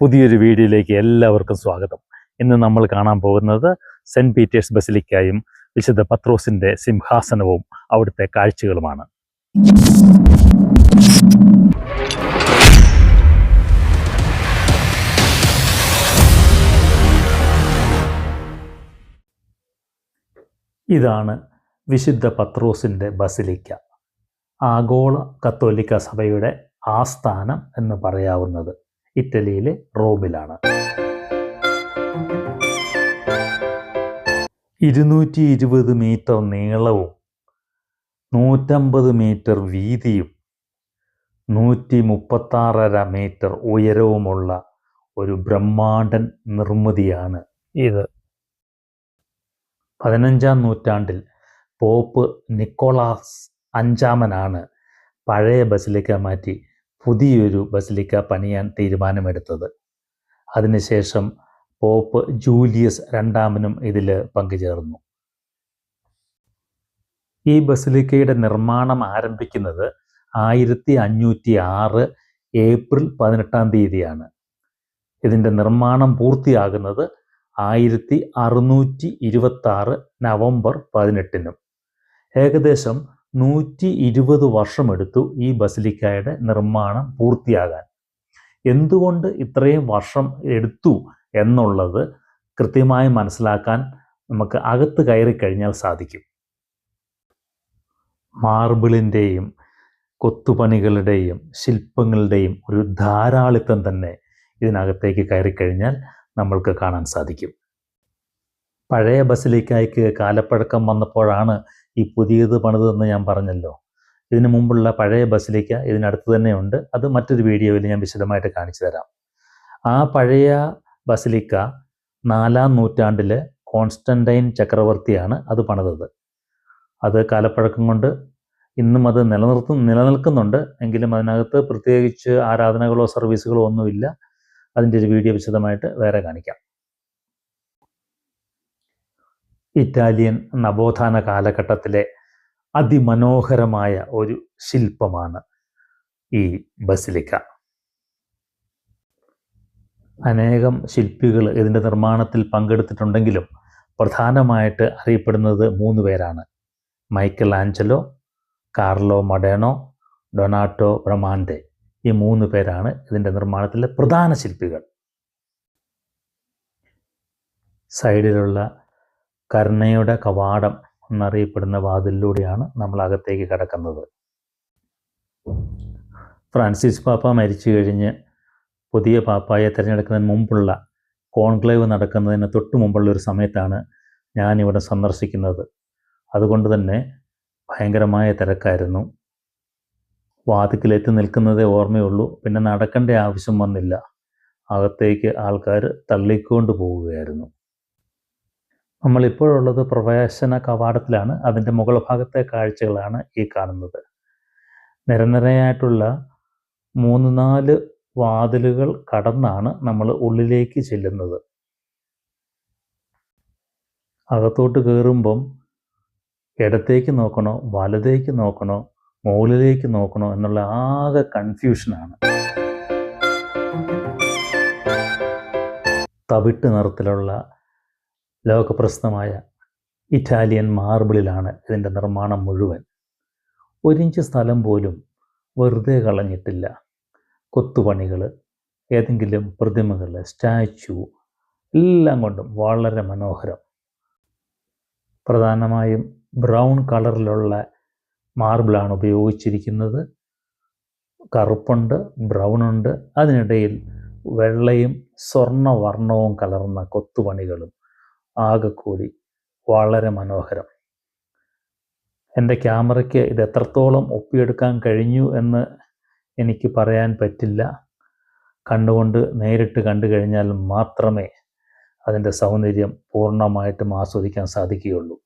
പുതിയൊരു വീഡിയോയിലേക്ക് എല്ലാവർക്കും സ്വാഗതം. ഇന്ന് നമ്മൾ കാണാൻ പോകുന്നത് സെന്റ് പീറ്റേഴ്സ് ബസിലിക്കായും വിശുദ്ധ പത്രോസിന്റെ സിംഹാസനവും അവിടുത്തെ കാഴ്ചകളുമാണ്. ഇതാണ് വിശുദ്ധ പത്രോസിന്റെ ബസിലിക്ക. ആഗോള കത്തോലിക്ക സഭയുടെ ആസ്ഥാനം എന്ന് പറയാവുന്നത്. ഇറ്റലിയിലെ റോമിലാണ്. ഇരുന്നൂറ്റി ഇരുപത് മീറ്റർ നീളവും നൂറ്റമ്പത് മീറ്റർ വീതിയും നൂറ്റി മുപ്പത്താറര മീറ്റർ ഉയരവുമുള്ള ഒരു ബ്രഹ്മാണ്ടൻ നിർമ്മിതിയാണ് ഇത്. പതിനഞ്ചാം നൂറ്റാണ്ടിൽ പോപ്പ് നിക്കോളാസ് അഞ്ചാമനാണ്. പഴയ ബസിലിക്ക മാറ്റി പുതിയൊരു ബസിലിക്ക പണിയാൻ തീരുമാനമെടുത്തത്. അതിനുശേഷം പോപ്പ് ജൂലിയസ് രണ്ടാമനും ഇതിൽ പങ്കുചേർന്നു. ഈ ബസിലിക്കയുടെ നിർമ്മാണം ആരംഭിക്കുന്നത് ആയിരത്തി അഞ്ഞൂറ്റി ആറ് ഏപ്രിൽ പതിനെട്ടാം തീയതിയാണ്. ഇതിന്റെ നിർമ്മാണം പൂർത്തിയാകുന്നത് ആയിരത്തി അറുന്നൂറ്റി ഇരുപത്തി ആറ് നവംബർ പതിനെട്ടിനും. ഏകദേശം നൂറ്റി ഇരുപത് വർഷമെടുത്തു ഈ ബസിലിക്കായുടെ നിർമ്മാണം പൂർത്തിയാകാൻ. എന്തുകൊണ്ട് ഇത്രയും വർഷം എടുത്തു എന്നുള്ളത് കൃത്യമായി മനസ്സിലാക്കാൻ നമുക്ക് അകത്ത് കയറി കഴിഞ്ഞാൽ സാധിക്കും. മാർബിളിന്റെയും കൊത്തുപണികളുടെയും ശില്പങ്ങളുടെയും ഒരു ധാരാളിത്തം തന്നെ ഇതിനകത്തേക്ക് കയറിക്കഴിഞ്ഞാൽ നമ്മൾക്ക് കാണാൻ സാധിക്കും. പഴയ ബസിലിക്കായ്ക്ക് കാലപ്പഴക്കം വന്നപ്പോഴാണ് ഈ പുതിയത് പണിതെന്ന് ഞാൻ പറഞ്ഞല്ലോ. ഇതിനു മുമ്പുള്ള പഴയ ബസിലിക്ക ഇതിനടുത്ത് തന്നെയുണ്ട്. അത് മറ്റൊരു വീഡിയോയിൽ ഞാൻ വിശദമായിട്ട് കാണിച്ചു തരാം. ആ പഴയ ബസിലിക്ക നാലാം നൂറ്റാണ്ടിൽ കോൺസ്റ്റന്റൈൻ ചക്രവർത്തിയാണ് അത് പണിതത്. അത് കാലപ്പഴക്കം കൊണ്ട് ഇന്നും അത് നിലനിർത്തും നിലനിൽക്കുന്നുണ്ട്. എങ്കിലും അതിനകത്ത് പ്രത്യേകിച്ച് ആരാധനകളോ സർവീസുകളോ ഒന്നുമില്ല. അതിന്റെ ഒരു വീഡിയോ വിശദമായിട്ട് വേറെ കാണിക്കാം. ഇറ്റാലിയൻ നവോത്ഥാന കാലഘട്ടത്തിലെ അതിമനോഹരമായ ഒരു ശില്പമാണ് ഈ ബസിലിക്ക. അനേകം ശില്പികൾ ഇതിന്റെ നിർമ്മാണത്തിൽ പങ്കെടുത്തിട്ടുണ്ടെങ്കിലും പ്രധാനമായിട്ട് അറിയപ്പെടുന്നത് മൂന്ന് പേരാണ്. Michelangelo Carlo Maderno Donato Bramante ഈ മൂന്ന് പേരാണ് ഇതിന്റെ നിർമ്മാണത്തിലെ പ്രധാന ശില്പികൾ. സൈഡിലുള്ള കരുണയുടെ കവാടം എന്നറിയപ്പെടുന്ന വാതിലിലൂടെയാണ് നമ്മൾ അകത്തേക്ക് കടക്കുന്നത്. ഫ്രാൻസിസ് പാപ്പ മരിച്ചു കഴിഞ്ഞ് പുതിയ പാപ്പായെ തിരഞ്ഞെടുക്കുന്നതിന് മുമ്പുള്ള കോൺക്ലേവ് നടക്കുന്നതിന് തൊട്ട് മുമ്പുള്ള ഒരു സമയത്താണ് ഞാനിവിടെ സന്ദർശിക്കുന്നത്. അതുകൊണ്ട് തന്നെ ഭയങ്കരമായ തിരക്കായിരുന്നു. വാതിക്കലെത്തി നിൽക്കുന്നതേ ഓർമ്മയുള്ളൂ. പിന്നെ നടക്കേണ്ട ആവശ്യം വന്നില്ല. അകത്തേക്ക് ആൾക്കാർ തള്ളിക്കൊണ്ട് പോവുകയായിരുന്നു. നമ്മളിപ്പോഴുള്ളത് പ്രവേശന കവാടത്തിലാണ്. അതിന്റെ മുകൾ ഭാഗത്തെ കാഴ്ചകളാണ് ഈ കാണുന്നത്. നിരനിരയായിട്ടുള്ള മൂന്ന് നാല് വാതിലുകൾ കടന്നാണ് നമ്മൾ ഉള്ളിലേക്ക് ചെല്ലുന്നത്. അകത്തോട്ട് കയറുമ്പം ഇടത്തേക്ക് നോക്കണോ വലതേക്ക് നോക്കണോ മുകളിലേക്ക് നോക്കണോ എന്നുള്ള ആകെ കൺഫ്യൂഷനാണ്. തവിട്ട് നിറത്തിലുള്ള ലോകപ്രസിദ്ധമായ ഇറ്റാലിയൻ മാർബിളിലാണ് ഇതിന്റെ നിർമ്മാണം മുഴുവൻ. ഒരിഞ്ച് സ്ഥലം പോലും വെറുതെ കളഞ്ഞിട്ടില്ല. കൊത്തുപണികൾ ഏതെങ്കിലും പ്രതിമകൾ സ്റ്റാച്ചു എല്ലാം കൊണ്ടും വളരെ മനോഹരം. പ്രധാനമായും ബ്രൗൺ കളറിലുള്ള മാർബിളാണ് ഉപയോഗിച്ചിരിക്കുന്നത്. കറുപ്പുണ്ട് ബ്രൗൺ ഉണ്ട് അതിനിടയിൽ വെള്ളയും സ്വർണവർണവും കലർന്ന കൊത്തുപണികളും ആകെ കൂടി വളരെ മനോഹരം. എന്റെ ക്യാമറയ്ക്ക് ഇത് എത്രത്തോളം ഒപ്പിയെടുക്കാൻ കഴിഞ്ഞു എന്ന് എനിക്ക് പറയാൻ പറ്റില്ല. കണ്ടുകൊണ്ട് നേരിട്ട് കണ്ടു കഴിഞ്ഞാൽ മാത്രമേ അതിന്റെ സൗന്ദര്യം പൂർണമായിട്ടും ആസ്വദിക്കാൻ സാധിക്കുകയുള്ളൂ.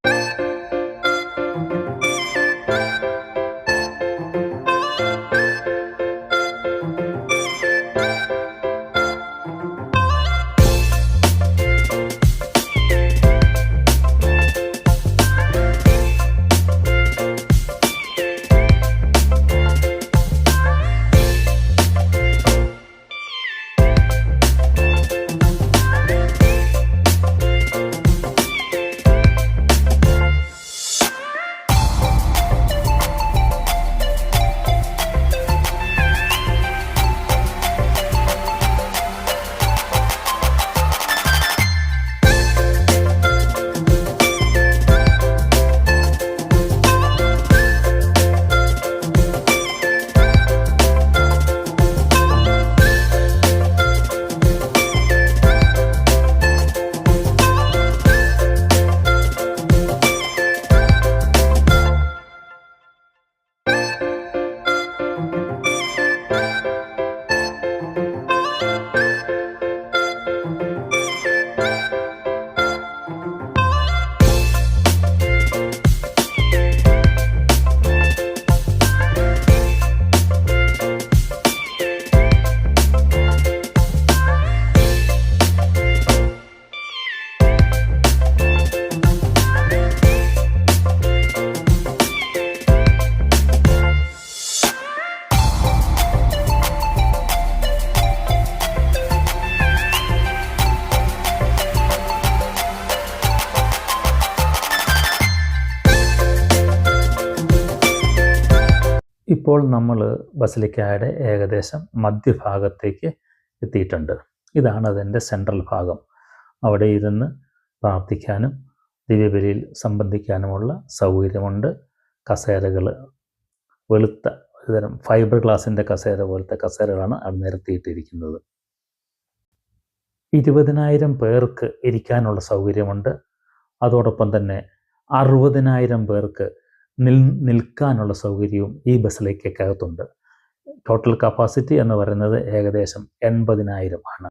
നമ്മൾ ബസിലിക്കായുടെ ഏകദേശം മധ്യഭാഗത്തേക്ക് എത്തിയിട്ടുണ്ട്. ഇതാണ് അതിന്റെ സെൻട്രൽ ഭാഗം. അവിടെ ഇരുന്ന് പ്രാർത്ഥിക്കാനും ദിവ്യബലിയിൽ സംബന്ധിക്കാനുമുള്ള സൗകര്യമുണ്ട്. കസേരകൾ വെളുത്ത ഒരുതരം ഫൈബർ ഗ്ലാസിന്റെ കസേര പോലത്തെ കസേരകളാണ് അവിടെ നിരത്തിയിട്ടിരിക്കുന്നത്. ഇരുപതിനായിരം പേർക്ക് ഇരിക്കാനുള്ള സൗകര്യമുണ്ട്. അതോടൊപ്പം തന്നെ അറുപതിനായിരം പേർക്ക് നിൽ നിൽക്കാനുള്ള സൗകര്യവും ഈ ബസ്സിലേക്കകത്തുണ്ട് ടോട്ടൽ കപ്പാസിറ്റി എന്ന് പറയുന്നത് ഏകദേശം എൺപതിനായിരം ആണ്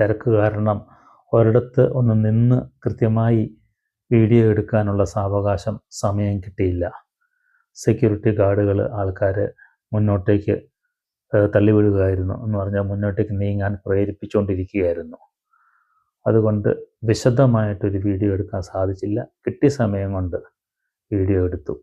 തിരക്ക് കാരണം ഒരിടത്ത് ഒന്ന് നിന്ന് കൃത്യമായി വീഡിയോ എടുക്കാനുള്ള സാവകാശം സമയം കിട്ടിയില്ല. സെക്യൂരിറ്റി ഗാർഡുകൾ ആൾക്കാർ മുന്നോട്ടേക്ക് തള്ളിവിടുകയായിരുന്നു എന്ന് പറഞ്ഞാൽ മുന്നോട്ടേക്ക് നീങ്ങാൻ പ്രേരിപ്പിച്ചുകൊണ്ടിരിക്കുകയായിരുന്നു. അതുകൊണ്ട് വിശദമായിട്ടൊരു വീഡിയോ എടുക്കാൻ സാധിച്ചില്ല. കിട്ടിയ സമയം കൊണ്ട് വീഡിയോ എടുത്തു.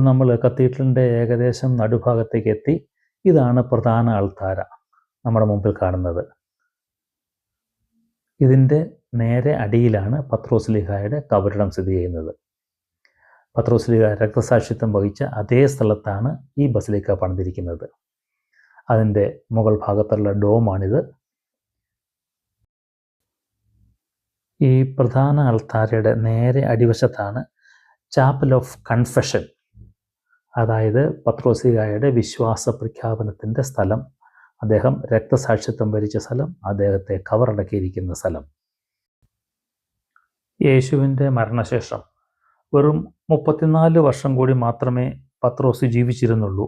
നമ്മൾ കത്തീഡ്രലിന്റെ ഏകദേശം നടുഭാഗത്തേക്ക് എത്തി ഇതാണ് പ്രധാന അൾത്താര നമ്മുടെ മുമ്പിൽ കാണുന്നത്. ഇതിന്റെ നേരെ അടിയിലാണ് പത്രോസ്ലിഹായുടെ കബറിടം സ്ഥിതി ചെയ്യുന്നത്. പത്രോസ്ലിഹ രക്തസാക്ഷിത്വം വഹിച്ച അതേ സ്ഥലത്താണ് ഈ ബസിലിക്ക പണിതിരിക്കുന്നത്. അതിന്റെ മുകൾ ഭാഗത്തുള്ള ഡോമാണിത്. ഈ പ്രധാന അൾത്താരയുടെ നേരെ അടിവശത്താണ് ചാപ്പൽ ഓഫ് കൺഫെഷൻ അതായത് പത്രോസികായുടെ വിശ്വാസ പ്രഖ്യാപനത്തിന്റെ സ്ഥലം അദ്ദേഹം രക്തസാക്ഷിത്വം വരിച്ച സ്ഥലം അദ്ദേഹത്തെ കവറടക്കിയിരിക്കുന്ന സ്ഥലം. യേശുവിന്റെ മരണശേഷം വെറും മുപ്പത്തിനാല് വർഷം കൂടി മാത്രമേ പത്രോസ് ജീവിച്ചിരുന്നുള്ളൂ.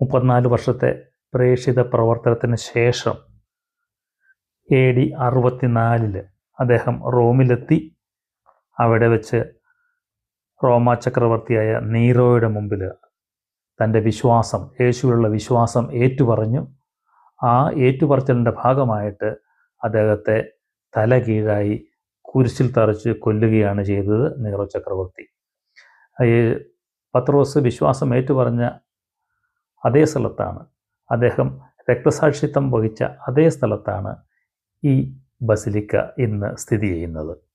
മുപ്പത്തിനാല് വർഷത്തെ പ്രേക്ഷിത പ്രവർത്തനത്തിന് ശേഷം എ ഡി അറുപത്തിനാലിൽ അദ്ദേഹം റോമിലെത്തി അവിടെ വെച്ച് റോമ ചക്രവർത്തിയായ നീറോയുടെ മുമ്പിൽ തന്റെ വിശ്വാസം യേശുവിലുള്ള വിശ്വാസം ഏറ്റുപറഞ്ഞു. ആ ഏറ്റുപറച്ചിലിന്റെ ഭാഗമായിട്ട് അദ്ദേഹത്തെ തല കീഴായി കുരിശിൽ തറച്ച് കൊല്ലുകയാണ് ചെയ്തത് നീറോ ചക്രവർത്തി. ഈ പത്രോസ് വിശ്വാസം ഏറ്റുപറഞ്ഞ അതേ സ്ഥലത്താണ്. അദ്ദേഹം രക്തസാക്ഷിത്വം വഹിച്ച അതേ സ്ഥലത്താണ് ഈ ബസിലിക്ക ഇന്ന് സ്ഥിതി ചെയ്യുന്നത്.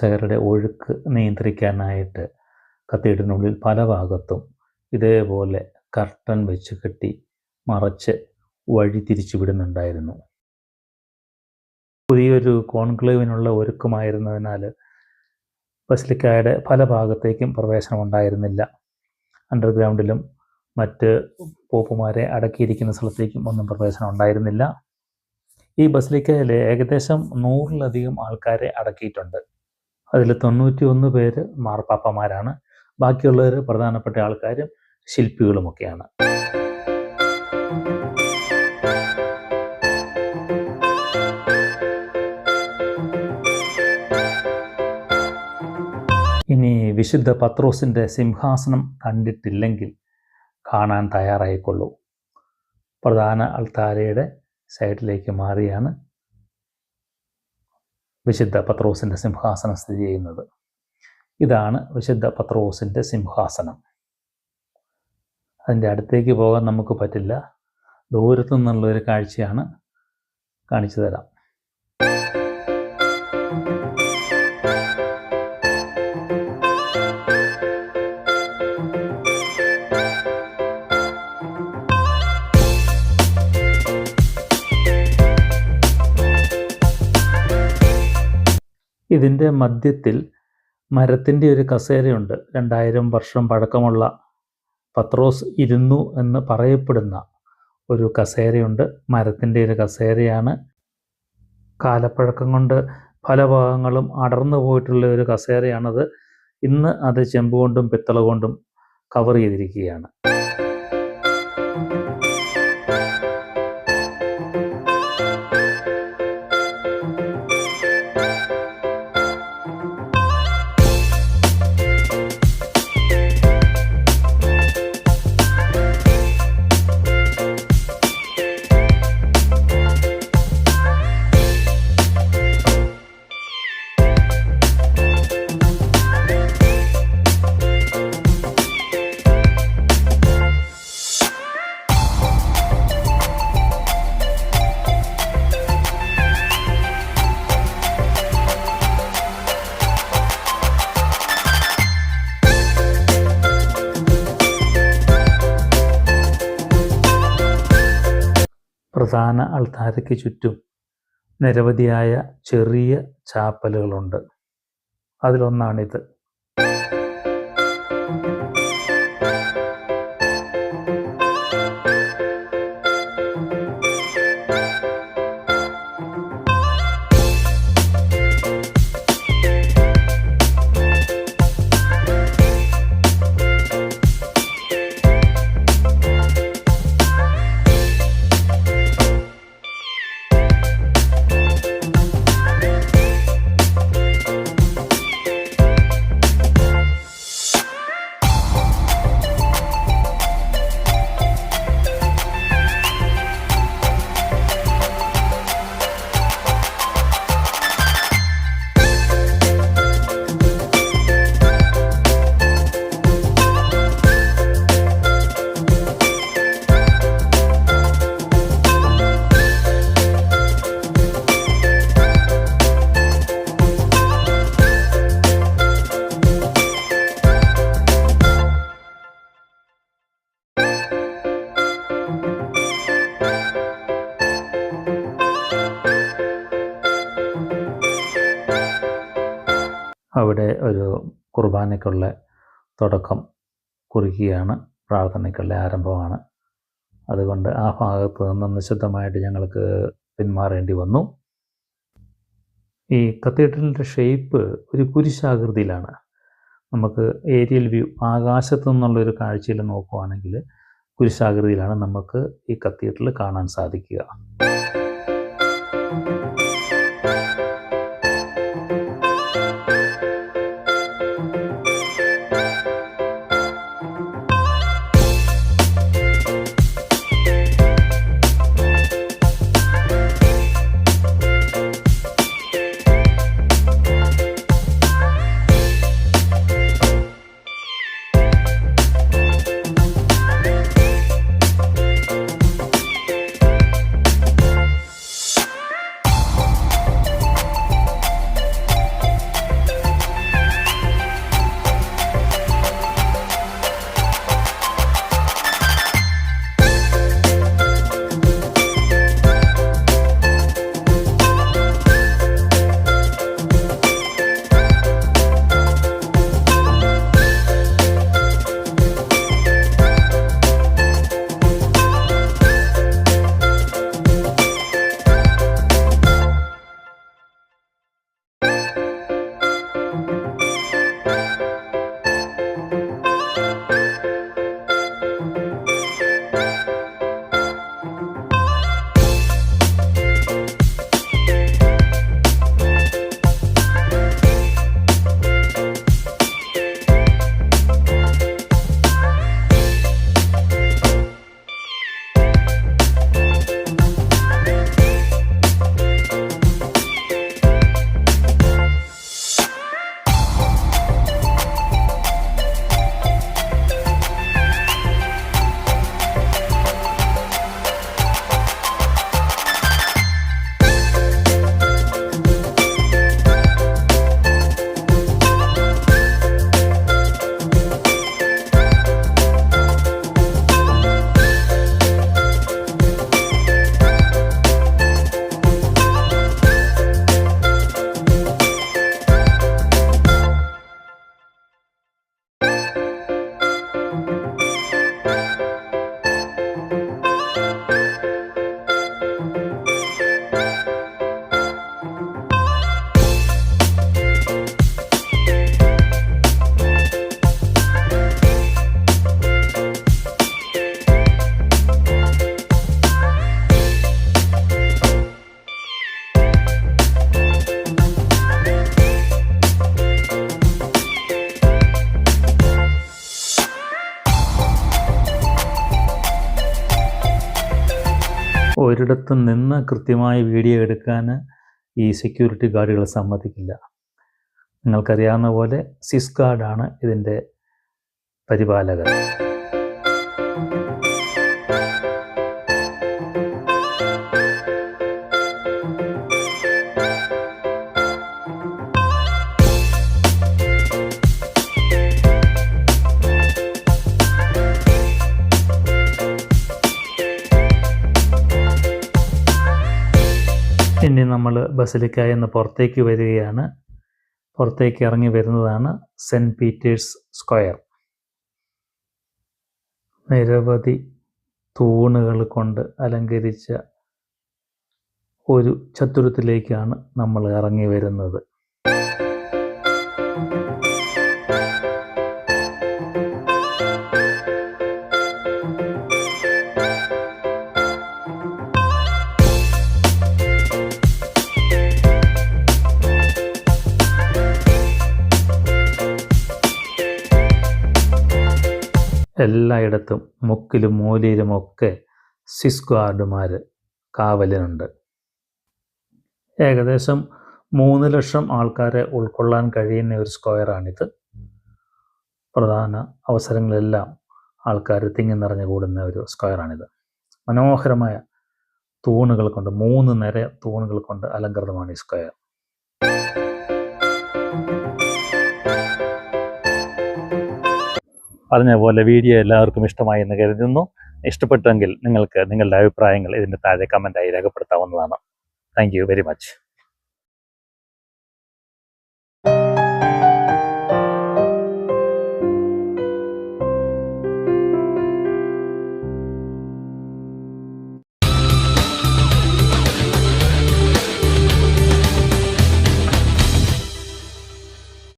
സന്ദർശകരുടെ ഒഴുക്ക് നിയന്ത്രിക്കാനായിട്ട് കത്തീഡ്രലിനുള്ളിൽ പല ഭാഗത്തും ഇതേപോലെ കർട്ടൻ വെച്ച് കെട്ടി മറച്ച് വഴി തിരിച്ചുവിടുന്നുണ്ടായിരുന്നു. പുതിയൊരു കോൺക്ലേവിനുള്ള ഒരുക്കമായിരുന്നതിനാൽ ബസിലിക്കായുടെ പല ഭാഗത്തേക്കും പ്രവേശനം ഉണ്ടായിരുന്നില്ല അണ്ടർഗ്രൗണ്ടിലും മറ്റ് പോപ്പുമാരെ അടക്കിയിരിക്കുന്ന സ്ഥലത്തേക്കും ഒന്നും പ്രവേശനം ഉണ്ടായിരുന്നില്ല ഈ ബസിലിക്കയിൽ ഏകദേശം നൂറിലധികം ആൾക്കാരെ അടക്കിയിട്ടുണ്ട്. അതിൽ തൊണ്ണൂറ്റി ഒന്ന് പേര് മാർപ്പാപ്പമാരാണ്. ബാക്കിയുള്ളവർ പ്രധാനപ്പെട്ട ആൾക്കാരും ശില്പികളുമൊക്കെയാണ്. ഇനി വിശുദ്ധ പത്രോസിന്റെ സിംഹാസനം കണ്ടിട്ടില്ലെങ്കിൽ കാണാൻ തയ്യാറായിക്കൊള്ളൂ. പ്രധാന അൾത്താരയുടെ സൈഡിലേക്ക് മാറിയാണ് വിശുദ്ധ പത്രോസിന്റെ സിംഹാസനം സ്ഥിതി ചെയ്യുന്നത്. ഇതാണ് വിശുദ്ധ പത്രോസിന്റെ സിംഹാസനം. അതിന്റെ അടുത്തേക്ക് പോകാൻ നമുക്ക് പറ്റില്ല. ദൂരത്തു നിന്നുള്ളൊരു കാഴ്ചയാണ് കാണിച്ചു തരാം. ഇതിന്റെ മധ്യത്തിൽ മരത്തിന്റെ ഒരു കസേരയുണ്ട്. രണ്ടായിരം വർഷം പഴക്കമുള്ള പത്രോസ് ഇരുന്നു എന്ന് പറയപ്പെടുന്ന ഒരു കസേരയുണ്ട്. മരത്തിന്റെ ഒരു കസേരയാണ്. കാലപ്പഴക്കം കൊണ്ട് പല ഭാഗങ്ങളും അടർന്നു പോയിട്ടുള്ള ഒരു കസേരയാണത്. ഇന്ന് അത് ചെമ്പ് കൊണ്ടും പിത്തള കൊണ്ടും കവർ ചെയ്തിരിക്കുകയാണ്. അൾത്താരയ്ക്ക് ചുറ്റും നിരവധിയായ ചെറിയ ചാപ്പലുകളുണ്ട്. അതിലൊന്നാണിത്. അവിടെ ഒരു കുർബാനയ്ക്കുള്ള തുടക്കം കുറിക്കുകയാണ്. പ്രാർത്ഥനയ്ക്കുള്ള ആരംഭമാണ്. അതുകൊണ്ട് ആ ഭാഗത്ത് നിന്നും നിശബ്ദമായിട്ട് ഞങ്ങൾക്ക് പിന്മാറേണ്ടി വന്നു. ഈ കത്തീഡ്രലിന്റെ ഷേപ്പ് ഒരു കുരിശാകൃതിയിലാണ്. നമുക്ക് ഏരിയൽ വ്യൂ ആകാശത്തു നിന്നുള്ളൊരു കാഴ്ചയിൽ നോക്കുവാണെങ്കിൽ കുരിശാകൃതിയിലാണ് നമുക്ക് ഈ കത്തീഡ്രൽ കാണാൻ സാധിക്കുക. കൃത്യമായി വീഡിയോ എടുക്കാൻ ഈ സെക്യൂരിറ്റി ഗാർഡുകൾ സമ്മതിക്കില്ല. നിങ്ങൾക്കറിയാവുന്ന പോലെ സിസ് ഗാർഡാണ് ഇതിന്റെ പരിപാലകർ നമ്മൾ ബസലിക്കായി നിന്ന് പുറത്തേക്ക് വരികയാണ്. പുറത്തേക്ക് ഇറങ്ങി വരുന്നതാണ് സെന്റ് പീറ്റേഴ്സ് സ്ക്വയർ. നിരവധി തൂണുകൾ കൊണ്ട് അലങ്കരിച്ച ഒരു ചത്തുരത്തിലേക്കാണ് നമ്മൾ ഇറങ്ങി വരുന്നത്. എല്ലായിടത്തും മുക്കിലും മൂലയിലുമൊക്കെ സ്വിസ് ഗാർഡുമാർ കാവലിനുണ്ട്. ഏകദേശം മൂന്ന് ലക്ഷം ആൾക്കാരെ ഉൾക്കൊള്ളാൻ കഴിയുന്ന ഒരു സ്ക്വയറാണിത്. പ്രധാന അവസരങ്ങളെല്ലാം ആൾക്കാർ തിങ്ങി നിറഞ്ഞു കൂടുന്ന ഒരു സ്ക്വയറാണിത്. മനോഹരമായ തൂണുകൾ കൊണ്ട് മൂന്ന് നിര തൂണുകൾ കൊണ്ട് അലങ്കൃതമാണ് ഈ സ്ക്വയർ. പറഞ്ഞ പോലെ വീഡിയോ എല്ലാവർക്കും ഇഷ്ടമായി എന്ന് കരുതുന്നു. ഇഷ്ടപ്പെട്ടെങ്കിൽ നിങ്ങൾക്ക് നിങ്ങളുടെ അഭിപ്രായങ്ങൾ ഇതിന്റെ താഴെ കമന്റായി രേഖപ്പെടുത്താവുന്നതാണ്. Thank very much